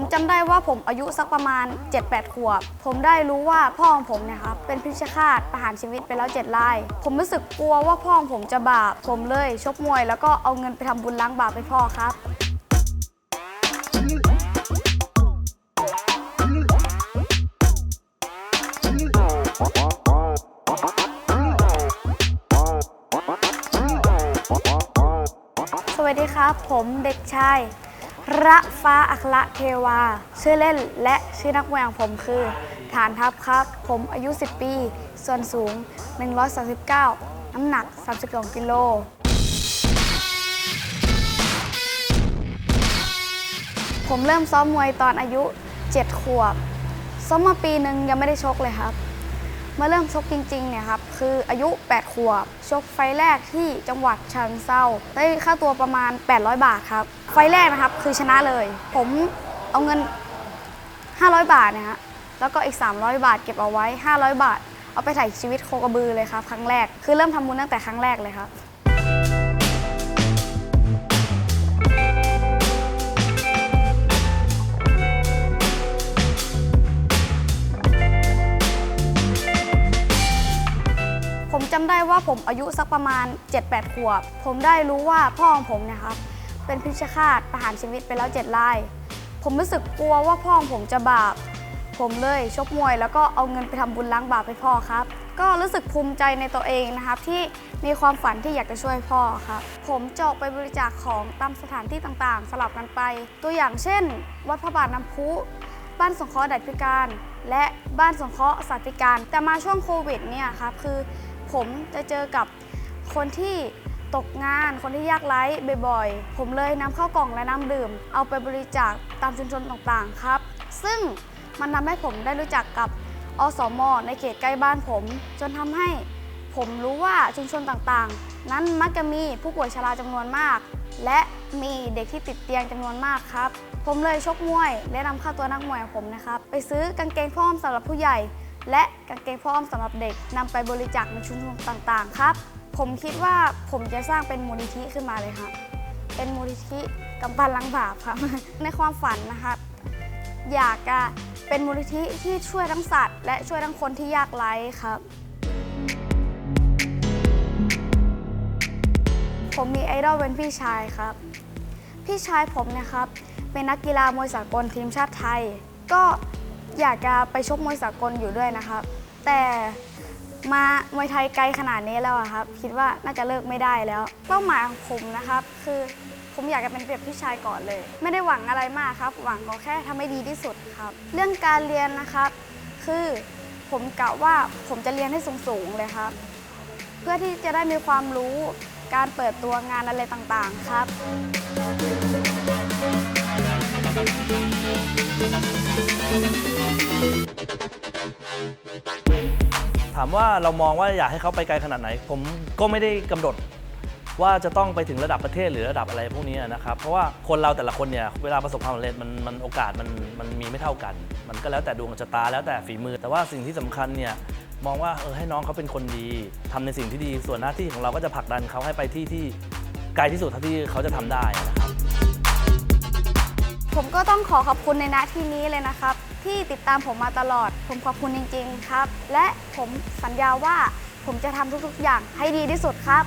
ผมจำได้ว่าผมอายุสักประมาณ 7-8 ขวบ ผมได้รู้ว่าพ่อของผมเนี่ยครับเป็นพิชฆาตประหารชีวิตไปแล้ว7รายผมรู้สึกกลัวว่าพ่อของผมจะบาป ผมเลยชกมวย แล้วก็เอาเงินไปทำบุญล้างบาปให้พ่อครับสวัสดีครับ ผมเด็กชาย ระฟ้าอัครเทวา ชื่อเล่นและชื่อนักมวยของผมคือ ฐานทัพครับ ผมอายุ 10 ปี ส่วนสูง 139 น้ำหนัก 32 กิโลผมเริ่มซ้อมมวยตอนอายุ 7 ขวบ ซ้อมมาปีหนึ่งยังไม่ได้ชกเลยครับ มื่อเริ่มชกจริงๆเนี่ยครับคืออายุ 8 ขวบ ชกไฟแรกที่จังหวัดเชิงเซาได้ค่าตัวประมาณ 800 บาทครับ ไฟแรกนะครับคือชนะเลย ผมเอาเงิน 500 บาทนะฮะแล้วก็อีก 300 บาทเก็บเอาไว้ 500 บาท เอาไปถ่ายชีวิตโคกระบือเลยครับ ครั้งแรกคือเริ่มทำบุญตั้งแต่ครั้งแรกเลยครับ จำได้ว่าผมอายุสักประมาณ 7-8 ขวบ ผมได้รู้ว่าพ่อของผมเนี่ยครับเป็นพิชฆาตประหารชีวิตไปแล้ว7รายผมรู้สึกกลัวว่าพ่อของผมจะบาป ผมเลยชกมวย แล้วก็เอาเงินไปทำบุญล้างบาปให้พ่อครับ ก็รู้สึกภูมิใจในตัวเองนะครับ ที่มีความฝันที่อยากจะช่วยพ่อครับ ผมจะออกไปบริจาคของตามสถานที่ต่างๆ สลับกันไป ตัวอย่างเช่น วัดพระบาทน้ำพุ บ้านสงเคราะห์เด็กพิการ และบ้านสงเคราะห์สัตว์พิการ แต่มาช่วงโควิดเนี่ยครับคือ ผมจะเจอกับคนที่ตกงานคนที่ยากไร้บ่อยๆ ผมเลยนำข้าวกล่องและน้ำดื่ม เอาไปบริจาคตามชุมชนต่างๆครับ ซึ่งมันทำให้ผมได้รู้จักกับอสมในเขตใกล้บ้านผม จนทำให้ผมรู้ว่าชุมชนต่างๆ นั้นมักจะมีผู้ป่วยชราจำนวนมาก และมีเด็กที่ติดเตียงจำนวนมากครับ ผมเลยชกมวยและนำค่าตัวนักมวยของผมนะครับ ไปซื้อกางเกงพ่ออ้อมสำหรับผู้ใหญ่ และกางเกงพ่ออ้อมสำหรับเด็กนำไปบริจาคในชุมชนต่างๆ ครับ ผมคิดว่าผมจะสร้างเป็นมูลนิธิขึ้นมาเลยครับ เป็นมูลนิธิกำปั้นล้างบาปครับ ในความฝันนะครับ อยากจะเป็นมูลนิธิที่ช่วยทั้งสัตว์ และช่วยทั้งคนที่ยากไร้ครับ ผมมีไอดอลเป็นพี่ชายครับ พี่ชายผมเนะครับ เป็นนักกีฬามวยสากลทีมชาติไทย ก็ อยากจะไปชกมวยสากลอยู่ด้วยนะครับ แต่มามวยไทยไกลขนาดนี้แล้วอะครับ คิดว่าน่าจะเลิกไม่ได้แล้ว เป้าหมายของผมนะครับ คือผมอยากจะเป็นเปรียบพี่ชายก่อนเลย ไม่ได้หวังอะไรมากครับ หวังก็แค่ทำให้ดีที่สุดครับ เรื่องการเรียนนะครับ คือผมกะว่าผมจะเรียนให้สูงๆเลยครับ เพื่อที่จะได้มีความรู้การเปิดตัวงานอะไรต่างๆครับ ถามว่าเรามองว่าอยากให้เขาไปไกลขนาดไหน ผมก็ไม่ได้กำหนดว่าจะต้องไปถึงระดับประเทศหรือระดับอะไรพวกนี้นะครับ เพราะว่าคนเราแต่ละคนเนี่ยเวลาประสบความสำเร็จมันมันโอกาสมันมันมีไม่เท่ากัน มันก็แล้วแต่ดวงชะตาแล้วแต่ฝีมือ แต่ว่าสิ่งที่สำคัญเนี่ยมองว่าเออให้น้องเขาเป็นคนดีทำในสิ่งที่ดีส่วนหน้าที่ของเราก็จะผลักดันเขาให้ไปที่ที่ไกลที่สุดเท่าที่เขาจะทำได้ ผมก็ต้องขอขอบคุณในหน้าที่นี้เลยนะครับ ที่ติดตามผมมาตลอด ผมขอบคุณจริง ๆ ครับ และผมสัญญาว่าผมจะทำทุกๆ อย่างให้ดีที่สุดครับ